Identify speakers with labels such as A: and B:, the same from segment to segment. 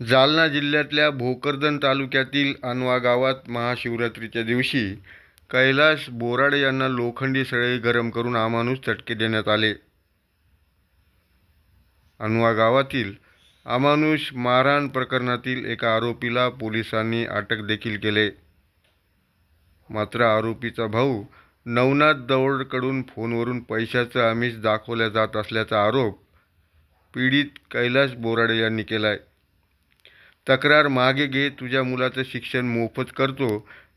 A: जालना जिल्ह्यातल्या भोकरदन तालुक्यातील अनवा गावात महाशिवरात्रीच्या दिवशी कैलास बोराडे यांना लोखंडी सळई गरम करून अमानुष चटके देण्यात आले. अनवा गावातील अमानुष मारहाण प्रकरणातील एका आरोपीला पोलिसांनी अटक देखील केले. मात्र आरोपीचा भाऊ नवनाथ दौडकडून फोनवरून पैशाचं आमिष दाखवल्या जात असल्याचा आरोप पीडित कैलास बोराडे यांनी केला आहे तक्रार मागे घे तुझ्या मुलाचं शिक्षण मोफत करतो.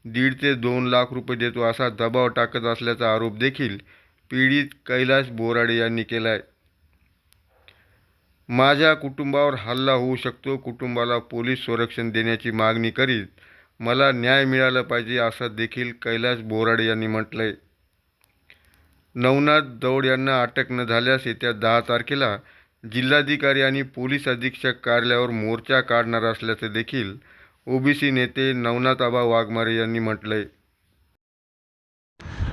A: दीड ते दोन लाख रुपये देतो असा दबाव टाकत असल्याचा आरोप देखील पीडित कैलास बोराडे यांनी केला आहे माझ्या कुटुंबावर हल्ला होऊ शकतो. कुटुंबाला पोलीस संरक्षण देण्याची मागणी करीत मला न्याय मिळाला पाहिजे असं देखील कैलास बोराडे यांनी म्हटलं आहे नवनाथ दौड यांना अटक न झाल्यास येत्या दहा तारखेला जिल्हाधिकारी आणि पोलीस अधीक्षक कार्यालयावर मोर्चा काढणार असल्याचे देखील ओबीसी नेते नवनाथ आबा वाघमारे यांनी म्हटलं आहे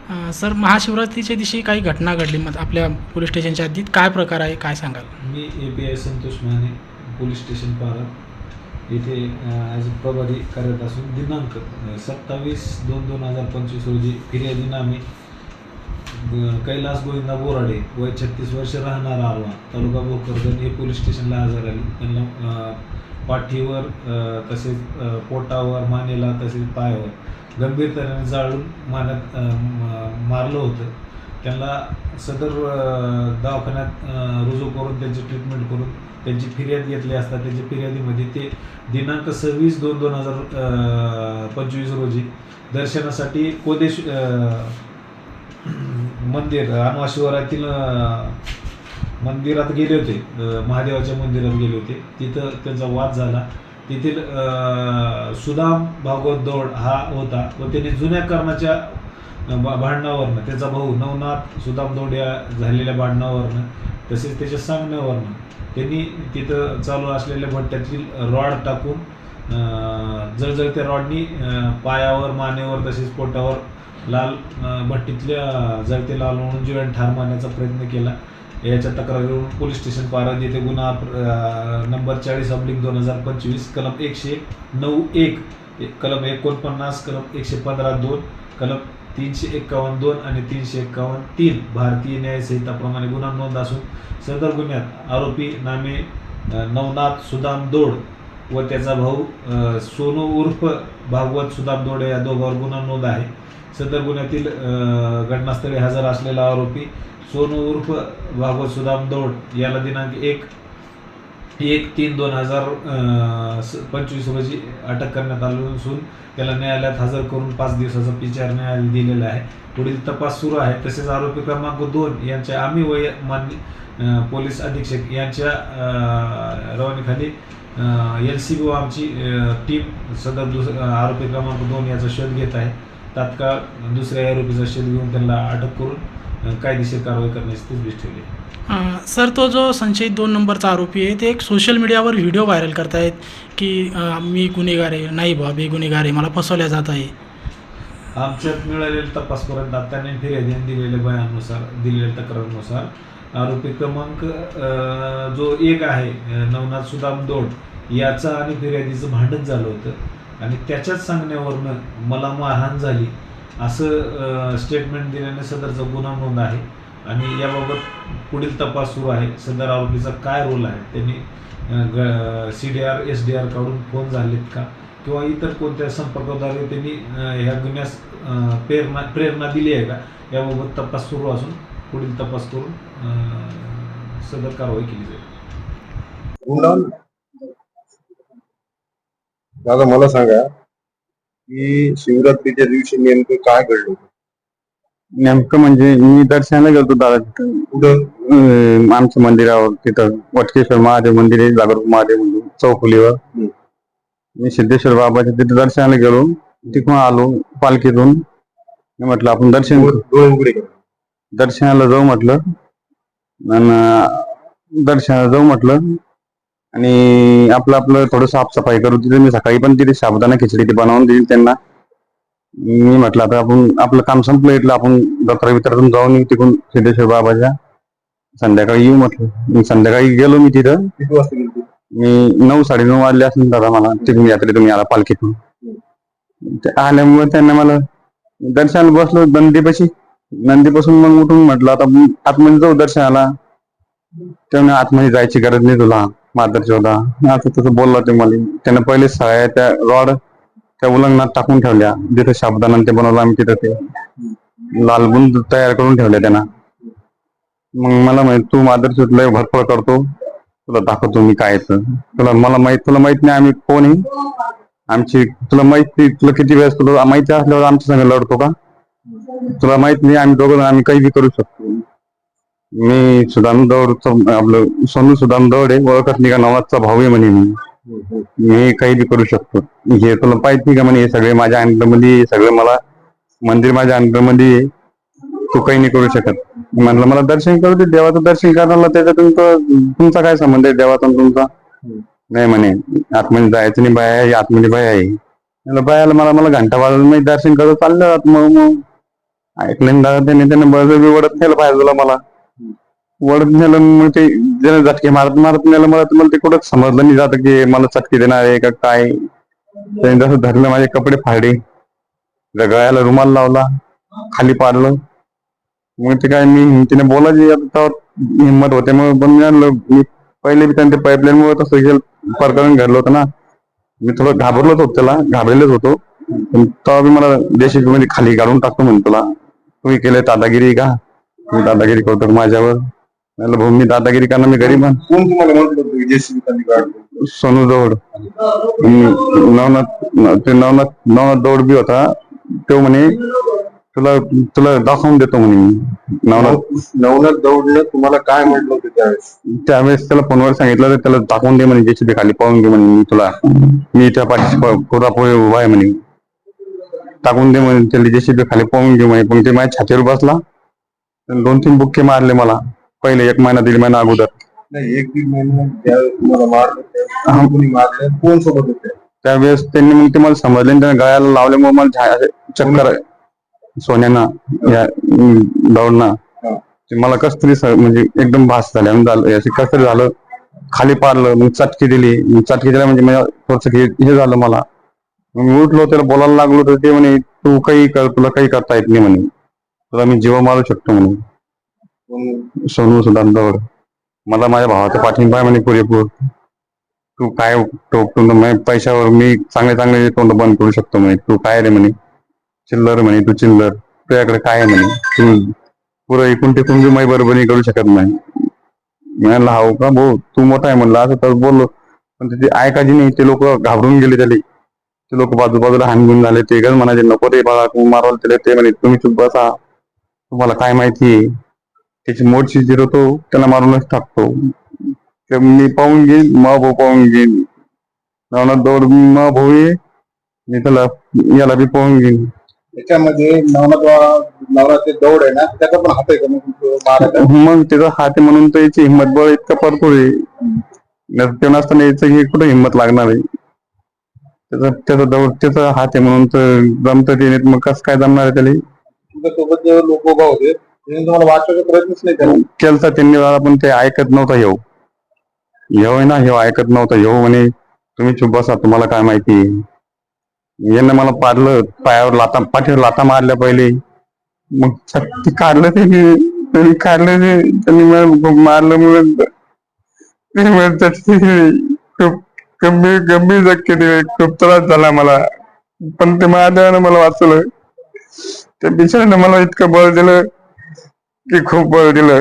B: अ, सर महाशिवरात्रीच्या दिवशी काही घटना घडली मग आपल्या पोलीस स्टेशनच्या हद्दीत काय प्रकार आहे? काय सांगाल?
C: मी A P I Santosh Mane police station Para येथे ॲज अ प्रभारी कार्यरत असून दिनांक सत्तावीस दोन दोन हजार पंचवीस रोजी फिर्यादी नामे ब- कैलास गोविंदा बोराडे वय छत्तीस वर्ष राहणारा आलवा तालुका भोकरदन हे पोलीस स्टेशनला हजर आले. त्यांना पाठीवर तसेच पोटावर मानेला तसेच पायावर गंभीर तऱ्हेने जाळून मारण्यात मारलं होतं. त्यांना सदर दवाखान्यात रुजू करून त्यांची ट्रीटमेंट करून त्यांची फिर्याद घेतली असता त्यांच्या फिर्यादीमध्ये ते दिनांक सव्वीस दोन दोन हजार पंचवीस रोजी दर्शनासाठी कोदेश मंदिर अनवा शिवारातील मंदिरात गेले होते. महादेवाच्या मंदिरात गेले होते. तिथं त्यांचा वाद झाला. तेथील सुदाम भागवत दौड हा होता व त्याने जुन्या कारणाच्या भांडणावरनं त्याचा भाऊ नवनाथ सुदाम दौड या झालेल्या भांडणावरनं तसेच त्याच्या सांगण्यावरनं त्यांनी तिथं चालू असलेल्या भट्ट्यातील रॉड टाकून जळजळत्या रॉडनी पायावर मानेवर तसेच पोटावर लाल भट्टीतल्या जळते लाल म्हणून जीवन ठार मारण्याचा प्रयत्न केला. याच्या तक्रारीवरून पोलीस स्टेशन पारद येथे गुन्हा नंबर चाळीस अब्लिक दोन हजार पंचवीस कलम एकशे नऊ एक कलम एकोणपन्नास कलम एकशे पंधरा दोन कलम तीनशे एक्कावन्न दोन आणि तीनशे एक्कावन्न तीन भारतीय न्यायसंहिताप्रमाणे गुन्हा नोंद असून सदर गुन्ह्यात आरोपी नामे नवनाथ सुदाम दोड व त्याचा भाऊ सोनू उर्फ भागवत सुदाम दोडे या दोघांवर गुन्हा नोंद आहे. सदर गुन्ह्यातील घटनास्थळी हजर असलेला आरोपी सोनू उर्फ भागवत सुदाम दौड याला दिनांक एक एक तीन दोन हजार पंचवीस रोजी अटक करण्यात आली असून त्याला न्यायालयात हजर करून पाच दिवसाचा पिचार न्यायालय दिलेला आहे. पुढील तपास सुरू आहे. तसेच आरोपी क्रमांक दोन यांच्या आम्ही वय मान्य पोलीस अधीक्षक यांच्या अं, रवानीखाली एल सी बी आमची टीम सदर दुस आरोपी क्रमांक दोन याचा शोध घेत आहे. तात्काळ दुसऱ्या आरोपीचा शोध घेऊन त्यांना अटक करून कायदेशीर कारवाई करण्याची तजवीज ठेवली
B: सर तो जो संशयित दोन नंबरचा आरोपी आहे ते एक सोशल मीडियावर व्हिडिओ व्हायरल करतायत की अ, मी गुन्हेगार आहे. नाही बा मी गुन्हेगार आहे. मला फसवल्या जात आहे.
C: आमच्यात मिळालेल्या तपासपर्यंत त्यांनी फिर्यादीने दिलेल्या बयानुसार दिलेल्या तक्रारीनुसार आरोपी क्रमांक जो एक आहे नवनाथ सुदाम दोड याचा आणि फिर्यादीचं भांडण झालं होतं. आणि त्याच्याच सांगण्यावरनं मला मारहाण झाली. असं स्टेटमेंट दिल्याने सदरचा गुन्हा नोंद आहे. आणि याबाबत पुढील तपास सुरू आहे. सदर आरोपीचा काय रोल आहे त्यांनी C D R S D R काढून फोन झालेत का? किंवा इतर कोणत्या संपर्काद्वारे त्यांनी ह्या गुन्ह्यास प्रेरणा प्रेरणा दिली आहे का? याबाबत तपास सुरू असून पुढील तपास करून सदर कारवाई केली जाईल.
D: दादा मला सांगा की शिवरात्रीच्या दिवशी नेमकं काय घडलं
E: नेमकं म्हणजे मी दर्शनाला गेलो दादा तिथं. आमच्या मंदिरावर तिथं. वटकेश्वर महादेव मंदिर आहे जागरूक महादेव मंदिर चौफुलीवर
D: हम्म.
E: मी सिद्धेश्वर बाबाच्या तिथे दर्शनाला गेलो. तिथून आलो पालखीतून. म्हटलं आपण दर्शन. दर्शनाला जाऊ म्हटलं. दर्शनाला जाऊ म्हटलं आणि आपलं आपलं थोडं साफसफाई करू तिथे मी सकाळी पण तिथे साबुदाणा खिचडी ती बनवून दिली त्यांना. मी म्हटलं आता आपण आपलं काम संपलं इथलं आपण जत्रा वित्रातून जाऊन तिकडून सिद्धेश्वर बाबाच्या. संध्याकाळी येऊ म्हटलं. संध्याकाळी गेलो मी तिथं. मी नऊ साडेनऊ वाजले असून दादा मला तिथून यात्रे तुम्ही आला पालखीतून. ते आल्यामुळे त्यांना मला दर्शनाला बसलो नंदीपाशी नंदीपासून मग उठून म्हटलं आता आतमध्ये जाऊ दर्शनाला. त्यामुळे आतमध्ये जायची गरज नाही तुला मादरची होता. आता तसं बोलला ते मला. त्यानं पहिले सगळ्या त्या रॉड त्या उलंगणात टाकून ठेवल्या. जिथे शाबदाना ते बनवलं आम्ही तिथं ते. लालबून तयार करून ठेवल्या त्यांना. मग मला माहीत तू मादर लय भरपळ करतो. तुला दाखवतो मी काय येतं तुला मला माहीत तुला माहीत नाही आम्ही कोण आहे. आमची तुला माहिती तुला किती वेळेस तुला माहिती असल्यावर आमच्या संग लढतो का? तुला माहीत नाही आम्ही दोघं आम्ही काही बी करू शकतो. मी सुदाम दौडचं आपलं सोनू सुदाम दौड आहे ओळखत नाही का नवाजचा भाऊ आहे म्हणे मी. मी काही बी करू शकतो. हे तुला पाहिजे नाही का म्हणे हे सगळे माझ्या अंडरमध्ये आहे, सगळे मला मंदिर माझ्या अंडरमध्ये आहे. तू काही नाही करू शकत. म्हणलं मला दर्शन करू दे देवाचं दर्शन करायला त्याच्यातून तुमचा काय संबंध आहे देवाचा तुमचा? नाही म्हणे आतमध्ये जायचं नाही बाया आहे आतमध्ये बाया आहे. बायाला मला मला घंटा वाजून मी दर्शन करत चाललं आत मग ऐकलं नाही दादा त्याने त्याने बळजबरी वडत नेलं पाहिजे मला. वडत नेलं मग ते ज्याने झटके मारत मारत नेलं मला तर ते कुठं समजलं नाही जात की मला चटके देणार आहे का काय. त्याने जसं धरलं माझे कपडे फाडले. गळ्याला रुमाल लावला. खाली पाडलं. मग ते काय मी हिमतीने बोलायची आता हिंमत होते. मग पण मी मी पहिले बी त्यांच्या पाईपलाईन मुळे तसं प्रकरण घडलं होतं ना. मी थोडं घाबरलोच होतो त्याला. घाबरलेच होतो. पण तेव्हा बी मला देशी मध्ये खाली काढून टाकतो म्हणतो तुला. तुम्ही केले दादागिरी का? तुम्ही दादागिरी करतो माझ्यावर? म्हणलं भाऊ मी दादागिरी करणार मी गरीब आहे.
D: कोण तुम्हाला म्हटलं होतं की जेसीबी खाली काढतो
E: सोनू दौड. नवनाथ ते नवनाथ नवनाथ दौड बी होता. तो म्हणे तुला तुला दाखवून देतो म्हणे मी. नवनाथ.
D: नवनाथ दौडनं तुम्हाला काय म्हटलं होतं त्यावेळेस?
E: त्यावेळेस त्याला फोनवर सांगितलं तर त्याला दाखवून दे म्हणे जेसीबी खाली पाहून घे म्हणे मी तुला. मी त्या पाठीशी पुरापुरी उभा आहे म्हणे. टाकून दे म्हणे त्याला जेसीबी खाली पाहून घे म्हणे. पण ते माझ्या छातीवर बसला. दोन तीन बुक्के मारले मला. पहिले एक महिना दीड महिना अगोदर.
D: नाही एक दीड महिना ज्यावेळेस तुम्हाला मारलं त्यावेळेस कोणी मारलं कोण सोबत होते?
E: त्यावेळेस त्यांनी मग ते मला समजले आणि त्याने गळ्याला लावल्यामुळे मला झा- असे चक्कर आहे. सोन्यानं या दौडना.
D: हा.
E: मला कस तरी स- म्हणजे एकदम भास झाले. आणि झालं असे कस तरी झालं. खाली पाडलं मग चटकी दिली. मग चटकी दिल्या म्हणजे मला थोडस हे झालं मला. मी उठलो त्याला बोलायला लागलो तर ते म्हणे तू काही कर तुला काही करता येत नाही म्हणे. तुला मी जीव मारू शकतो म्हणे. सोनू सुदाम मला माझ्या भावाचा पाठिंबा आहे म्हणे पुरेपूर. तू काय टोकतो पैशावर मी चांगले चांगले तोंड बंद करू शकतो म्हणे. तू काय रे म्हणे? चिल्लर म्हणे तू चिल्लर. तुझ्याकडे काय आहे म्हणे? तू पुरं एकूण टिकून बी माही बरोबरी करू शकत नाही म्हणाला हाव का? भाऊ तू मोठा आहे म्हणलं असं तर बोललो. पण ते ऐकायची नाही. ते लोक घाबरून गेले त्याला. ते लोक बाजूबाजूला हानगुन झाले ते गण म्हणाले नको रे बाळा तू मारवल त्याला. ते म्हणे तुम्ही चुप बसा. तुम्हाला काय माहिती त्याची मोडशी जिरवतो त्याला मारूनच टाकतो. ते मी पाहून घेईन मा भाऊ पाहून घेईन. नवनाथ दौड मा भाऊ आहे मी त्याला याला बी पाहून घेईन.
D: त्याच्यामध्ये नवनाथ नवनाथ दौड आहे ना त्याचा पण हात आहे का मग? तो
E: त्याचा हात आहे म्हणून तर याची हिंमत बळ इतका भरपूर आहे ते नसताना याचं हे कुठं हिंमत लागणार आहे? त्याचा त्याचा दौड त्याचा हात आहे म्हणून तर जमतं ते नाही तर मग कसं काय जमणार आहे त्याला?
D: तुमच्यासोबत जे लोक उभा होते त्यांनी तुम्हाला वाचवायचा प्रयत्नच नाही केला.
E: केलता त्यांनी मला पण ते ऐकत नव्हता येऊ येऊ आहे ना हे ऐकत नव्हता. येऊ म्हणे तुम्ही चुप बसा तुम्हाला काय माहिती. यानं मला पाडलं पायावर लाता पाठीवर लाता मारल्या पहिले. मग ते काढलं त्यांनी त्यांनी काढलं ते त्यांनी मला मारलं म्हणून ते गंभीर गंभीर जखमी दिले खूप त्रास झाला मला. पण ते महादेवानं मला वाचवलं. त्या बिचाऱ्यानं मला इतकं बळ दिलं की खूप बळ दिलं.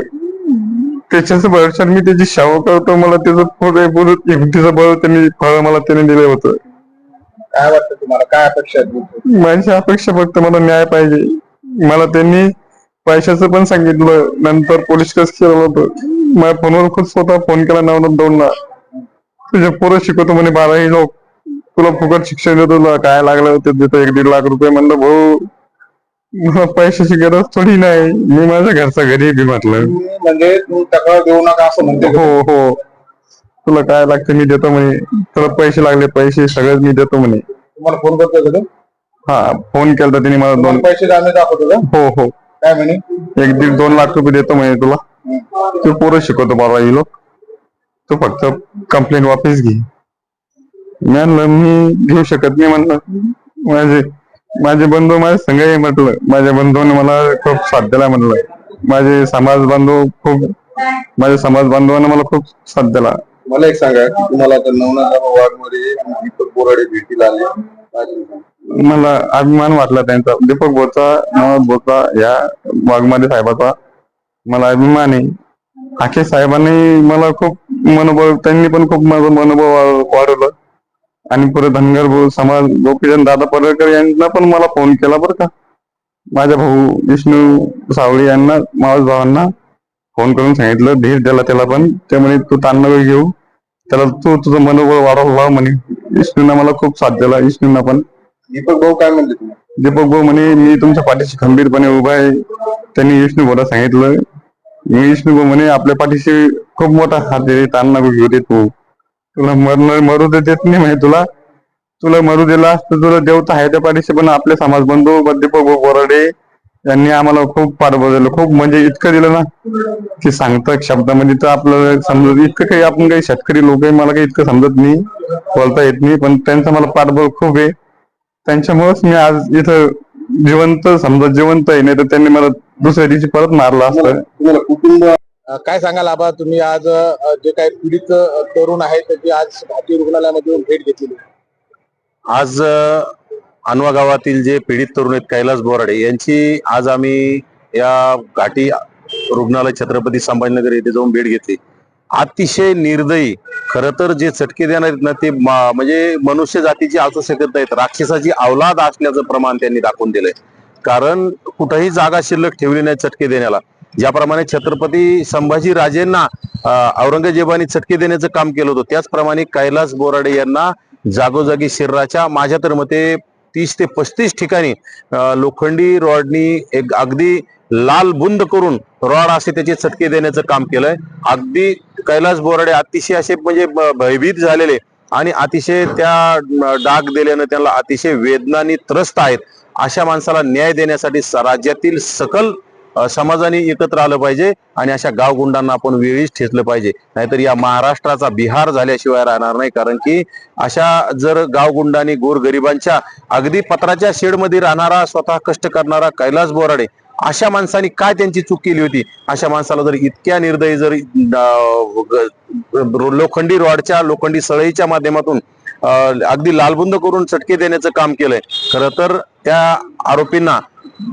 E: त्याच्याच भरवशात मी त्याची सेवा करतो मला त्याचं पुरे पुरे हिमतीचं बळ त्यांनी फळ मला त्याने दिलं होतं.
D: काय वाटतं तुम्हाला? काय अपेक्षा आहेत?
E: माझी अपेक्षा फक्त मला न्याय पाहिजे. मला त्यांनी पैशाचं पण सांगितलं. नंतर पोलीस केस केलं होतं? माझ्या फोनवर खूप स्वतः फोन केला नवनाथ दोनला. तुझे पोरं शिकवतो म्हणे बाराही लोक. तुला फुकट शिक्षण देतो तुला काय लागलं ते देतो एक दीड लाख रुपये म्हणलं भाऊ मला पैशाची गरज थोडी नाही. मी माझ्या घरचा गरीब आहे म्हटलं.
D: म्हणजे तुम्ही तक्रार देऊ नका असं म्हणते.
E: हो हो. तुला काय लागतं मी देतो म्हणे. तुला पैसे लागले पैसे सगळं मी देतो म्हणे.
D: तुम्हाला फोन करतो का तो?
E: हा फोन केला त्याने मला दोन.
D: पैसे आम्ही दाखवतो का?
E: हो हो.
D: काय म्हणे?
E: एक दीड दोन लाख रुपये देतो म्हणे तुला. तू पोरं शिकवतो बाबा ही लोक. तू फक्त कंप्लेंट वापस घे. मी म्हणलं मी घेऊ शकत नाही म्हणलं. माझे माझे बंधू माझ्या संघ आहे म्हटलं. माझ्या बंधूने मला खूप साथ दिला म्हटलं. माझे समाज बांधव खूप माझ्या समाज बांधवांना मला खूप साथ दिला.
D: मला एक सांगा तुम्हाला आता नवनाथ वार्डमध्ये दीपक बोराडे भेटीला आले. काय सांगता?
E: मला अभिमान वाटला त्यांचा. दीपक बोचा नवाज बोचा या वाघमारे साहेबाचा मला अभिमान आहे. आखे साहेबांनी मला खूप मनोबळ त्यांनी पण खूप माझं मनोबळ वाढवलं. आणि पुढे धनगर भाऊ समाज गोपीचंद दादा पडळकर यांना पण मला फोन केला बरं का. माझ्या भाऊ विष्णू सावळी यांना मावस भावांना फोन करून सांगितलं धीर दिला त्याला पण. ते म्हणे तू ताण नको घेऊ त्याला तू तुझं मनोबळ वाढवलं म्हणे. विष्णूना मला खूप साथ दिला विष्णूंना पण.
D: दीपक भाऊ काय म्हणले
E: दीपक भाऊ म्हणे मी तुमच्या पाठीशी खंबीरपणे उभा आहे. त्यांनी विष्णू भाऊला सांगितलं विष्णू भाऊ म्हणे. आपल्या पाठीशी खूप मोठा हात आहे. ताण नको घेऊ दे तू. तुला मरण मरू दे देत नाही म्हणे तुला. तुला मरू दिला असतं तुला देवता आहे त्या पाठीशी पण आपले समाज बंधू दीपक बोराडे यांनी आम्हाला खूप पाठबळ दिलं खूप म्हणजे इतकं दिलं ना की सांगता शब्दामध्ये तर आपल्याला समजत इतकं काही आपण काही शेतकरी लोक आहे मला काही इतकं समजत नाही. बोलता येत नाही पण त्यांचं मला पाठबळ खूप आहे. त्यांच्यामुळेच मी आज इथं जिवंत समजा जिवंत आहे नाही तर त्यांनी मला दुसऱ्या दिवशी परत मारलं असतं.
D: तुम्हाला कुटुंब
F: काय सांगाल आबा? तुम्ही आज अ, जे काही पीडित अ, तरुण आहेत त्यांची आज घाटी रुग्णालयामध्ये येऊन भेट घेतलेली
G: आज अ, अनवा गावातील जे पीडित तरुण आहेत कैलास बोराडे यांची आज आम्ही या घाटी रुग्णालय छत्रपती संभाजीनगर येथे जाऊन भेट घेतली. अतिशय निर्दयी खर तर जे चटके देणार आहेत ना ते मा- म्हणजे मनुष्य जातीची असू शकत नाहीत. राक्षसाची अवलाद असल्याचं प्रमाण त्यांनी दाखवून दिलंय. कारण कुठंही जागा शिल्लक ठेवली नाही चटके देण्याला. ज्याप्रमाणे छत्रपती संभाजी राजेंना औरंगजेबाने चटके देण्याचं काम केलं होतं त्याचप्रमाणे कैलास बोराडे यांना जागोजागी शरीराच्या माझ्या तर मते तीस ते पस्तीस ठिकाणी लोखंडी रॉडनी एक अगदी लाल बुंद करून रॉड असे त्याचे चटके देण्याचं काम केलंय. अगदी कैलास बोराडे अतिशय असे म्हणजे भयभीत झालेले आणि अतिशय त्या डाक डाग दिल्यानं त्यांना अतिशय वेदनानी त्रस्त आहेत. अशा माणसाला न्याय देण्यासाठी राज्यातील सकल समाजाने एकत्र आलं पाहिजे आणि अशा गावगुंडांना आपण वेळीच ठेचलं पाहिजे. नाहीतर या महाराष्ट्राचा बिहार झाल्याशिवाय राहणार नाही. कारण की अशा जर गावगुंडांनी गोरगरिबांच्या अगदी पत्राच्या शेडमध्ये राहणारा स्वतः कष्ट करणारा कैलास बोराडे अशा माणसाने काय त्यांची चूक केली होती? अशा माणसाला जर इतक्या निर्दयी जर लोखंडी रॉडच्या लोखंडी सळईच्या माध्यमातून अगदी लालबुंद करून चटके देण्याचं काम केलंय. खरं तर त्या आरोपींना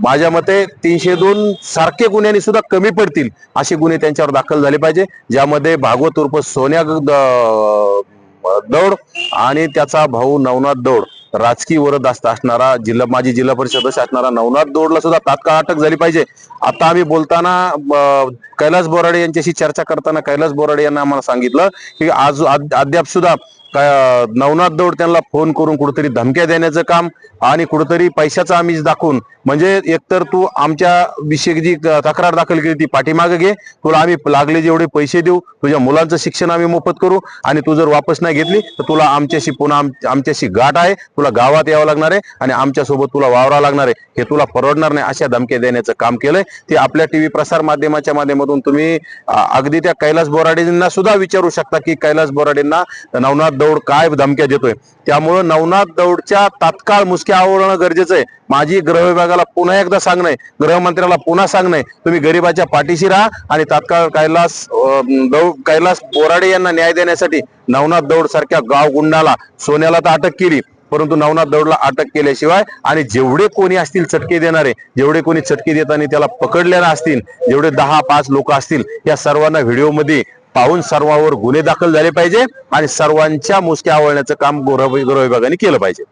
G: माझ्या मते तीनशे दोन सारखे गुन्ह्यांनी सुद्धा कमी पडतील असे गुन्हे त्यांच्यावर दाखल झाले पाहिजे. ज्यामध्ये भागवत उर्फ सोन्या दौड आणि त्याचा भाऊ नवनाथ दौड. राजकीय वरदस्त असणारा जिल्हा माजी जिल्हा परिषद सदस्य असणारा नवनाथ दौडला सुद्धा तात्काळ अटक झाली पाहिजे. आता आम्ही बोलताना कैलास बोराडे यांच्याशी चर्चा करताना कैलास बोराडे यांना आम्हाला सांगितलं की आज अद्याप सुद्धा नवनाथ दौड त्यांना फोन करून कुठेतरी धमक्या देण्याचं काम आणि कुठेतरी पैशाचा आमिष दाखवून म्हणजे एकतर तू आमच्या विषयी जी तक्रार दाखल केली ती पाठीमागे घे. तुला आम्ही लागले जेवढे पैसे देऊ तुझ्या मुलांचं शिक्षण आम्ही मोफत करू आणि तू जर वापस नाही घेतली तर तुला आमच्याशी पुन्हा आमच्याशी गाठ आहे. तुला गावात यावं लागणार आहे आणि आमच्यासोबत तुला वावरावं लागणार आहे. हे तुला परवडणार नाही अशा धमक्या देण्याचं काम केलंय. ते आपल्या टीव्ही प्रसार माध्यमाच्या माध्यमातून तुम्ही अगदी त्या कैलास बोराडेंना सुद्धा विचारू शकता की कैलास बोराडेंना नवनाथ दौड काय धमक्या देतोय. त्यामुळं नवनाथ दौडच्या तात्काळ मुसक्या आवरणं गरजेचं आहे. माझी गृह विभागाला पुन्हा एकदा सांगणं आहे. गृहमंत्र्याला पुन्हा सांगणं आहे. तुम्ही गरिबाच्या पाठीशी राहा आणि तात्काळ कैलास दौड कैलास बोराडे यांना न्याय देण्यासाठी नवनाथ दौड सारख्या गाव गुंडाला सोन्याला तर अटक केली परंतु नवनाथ दौडला अटक केल्याशिवाय आणि जेवढे कोणी असतील चटके देणारे जेवढे कोणी चटके देताना त्याला पकडलेला असतील जेवढे दहा पाच लोक असतील या सर्वांना व्हिडिओमध्ये पाहून सर्वांवर गुन्हे दाखल झाले पाहिजे आणि सर्वांच्या मुसक्या आवळण्याचं काम गृह गृह विभागाने केलं पाहिजे.